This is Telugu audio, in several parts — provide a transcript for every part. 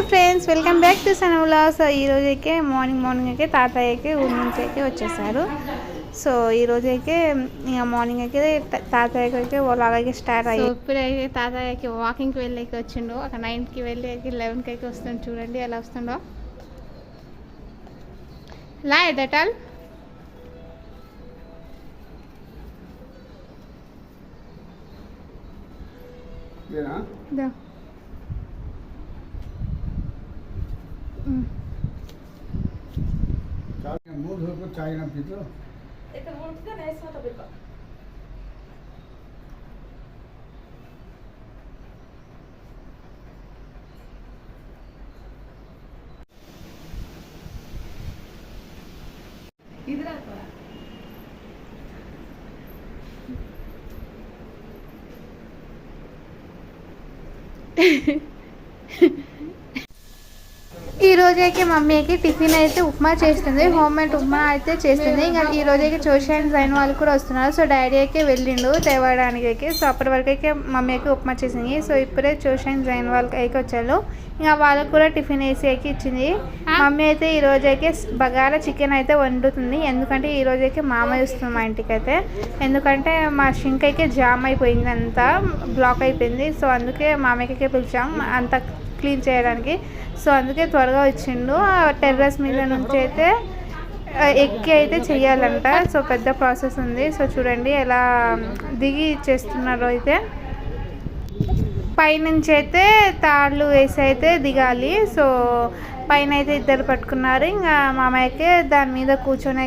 Hello friends welcome back to సనవులా so ఈ రోజైతే మార్నింగ్ మార్నింగ్ అయితే తాతయ్యకి ఊరి నుంచి అయితే వచ్చేసారు. సో ఈ రోజైతే ఇక మార్నింగ్ అయితే తాతయ్యకి అయితే అలాగే స్టార్ట్ అయ్యి ఇప్పుడైతే తాతయ్యకి వాకింగ్కి వెళ్ళేకి వచ్చిండు. ఒక నైన్కి వెళ్ళి లెవెన్కి అయితే వస్తుండు చూడండి ఎలా వస్తుండో లా मुख धोको चाय ना पीतो यता मुठ्दा न यसमा तपाईँको ఈ రోజైతే మమ్మీకి టిఫిన్ అయితే ఉప్మా చేస్తుంది. హోమ్ మేడ్ ఉప్మా అయితే చేస్తుంది. ఇంకా ఈ రోజైతే ట్యూషన్ జైన్ వాళ్ళు కూడా వస్తున్నారు. సో డాడీ అయితే వెళ్ళిండు తేవడానికి అయితే. సో అప్పటి వరకు అయితే మమ్మీ అయితే ఉప్మా చేసింది. సో ఇప్పుడే ట్యూషన్ జైన్ వాళ్ళకి అయితే వచ్చారు. ఇంకా వాళ్ళకి కూడా టిఫిన్ వేసి అయితే ఇచ్చింది. మమ్మీ అయితే ఈ రోజు అయితే బగారా చికెన్ అయితే వండుతుంది. ఎందుకంటే ఈ రోజైతే అయితే మామయ్య వస్తుంది మా ఇంటికి అయితే. ఎందుకంటే మా షింక్ అయితే జామ్ అయిపోయింది అంతా. బ్లాక్ అయిపోయింది. సో అందుకే మామయ్యకి పిలిచాం. అంత క్లీన్ చేయడానికి. సో అందుకే త్వరగా వచ్చిండు. ఆ టెర్రస్ మీద నుంచి అయితే ఎక్కి అయితే చెయ్యాలంట. సో పెద్ద ప్రాసెస్ ఉంది. సో చూడండి ఎలా దిగి చేస్తున్నారో అయితే. పైనుంచి అయితే తాళ్ళు వేసి అయితే దిగాలి. సో పైన అయితే ఇద్దరు పట్టుకున్నారు. ఇంకా మామయ్యకి దాని మీద కూర్చొని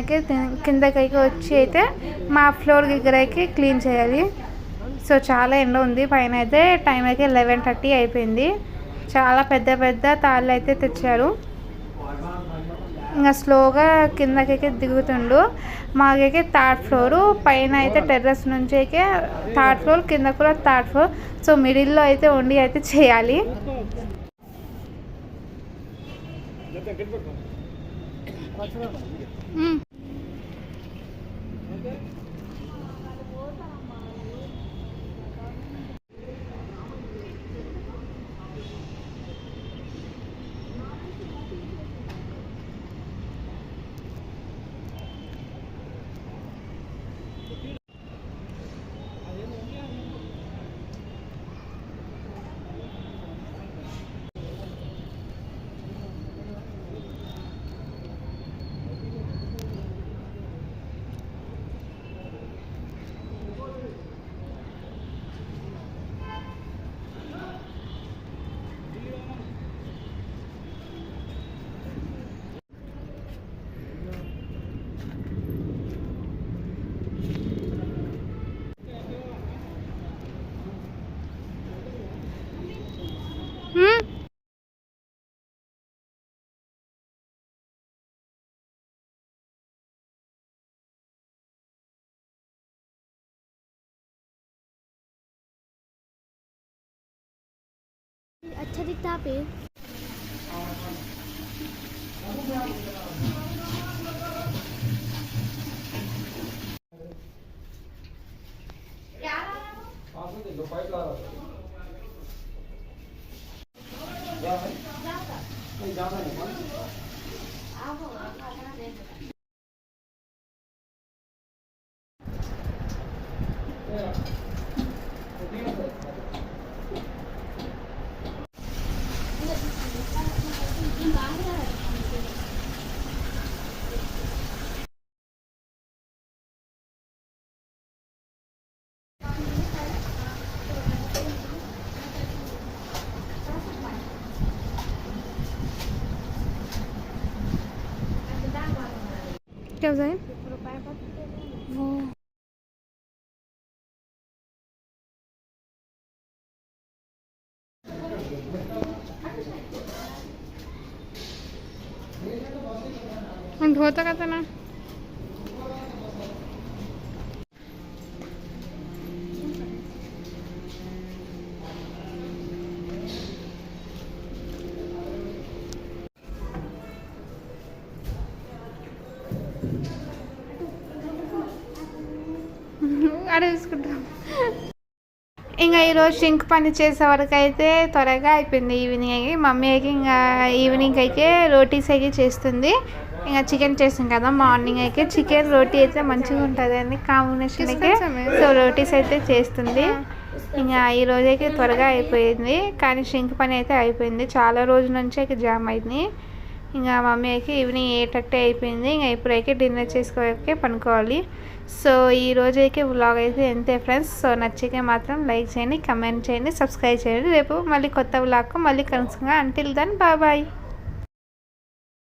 కిందకైతే వచ్చి అయితే మా ఫ్లోర్ దగ్గరకి క్లీన్ చేయాలి. సో చాలా ఎండ ఉంది. పైన అయితే టైం అయితే లెవెన్ థర్టీ అయిపోయింది. చాలా పెద్ద పెద్ద తాళ్ళు అయితే తెచ్చారు ఇంకా స్లోగా కిందకైతే దిగుతుండు. మాకైతే థర్డ్ ఫ్లోర్ పైన అయితే టెర్రస్ నుంచి అయితే థర్డ్ ఫ్లోర్ కింద కూడా థర్డ్ ఫ్లోర్. సో మిడిల్లో అయితే ఉండి అయితే చేయాలి. మ్మ్. ਅੱਛਾ ਦਿੱਤਾ ਪੇ Yeah. क्या जाईल हो धुवतं का त्यांना ना అడే తీసుకుంటాం ఇంకా ఈరోజు సింక్ పని చేసే వరకు అయితే త్వరగా అయిపోయింది ఈవినింగ్ అయ్యి. మమ్మీ అయితే ఇంకా ఈవినింగ్ అయితే రోటీస్ అయితే చేస్తుంది. ఇంకా చికెన్ చేస్తాం కదా మార్నింగ్ అయితే చికెన్ రోటీ అయితే మంచిగా ఉంటుంది అని కాంబినేషన్ అయితే సో రోటీస్ అయితే చేస్తుంది. ఇంకా ఈ రోజు అయితే త్వరగా అయిపోయింది. కానీ షింక్ పని అయితే అయిపోయింది. చాలా రోజుల నుంచి అయితే జామ్ అయింది. ఇంకా మమ్మీ అయితే ఈవినింగ్ ఏటట్టే అయిపోయింది. ఇంకా ఇప్పుడైతే డిన్నర్ చేసుకోకే పనుకోవాలి. సో ఈ రోజు అయితే వ్లాగ్ అయితే ఎంతే ఫ్రెండ్స్? సో నచ్చితే మాత్రం లైక్ చేయండి కమెంట్ చేయండి సబ్స్క్రైబ్ చేయండి. రేపు మళ్ళీ కొత్త వ్లాగ్కు మళ్ళీ కలుసుకుందాం. Until then bye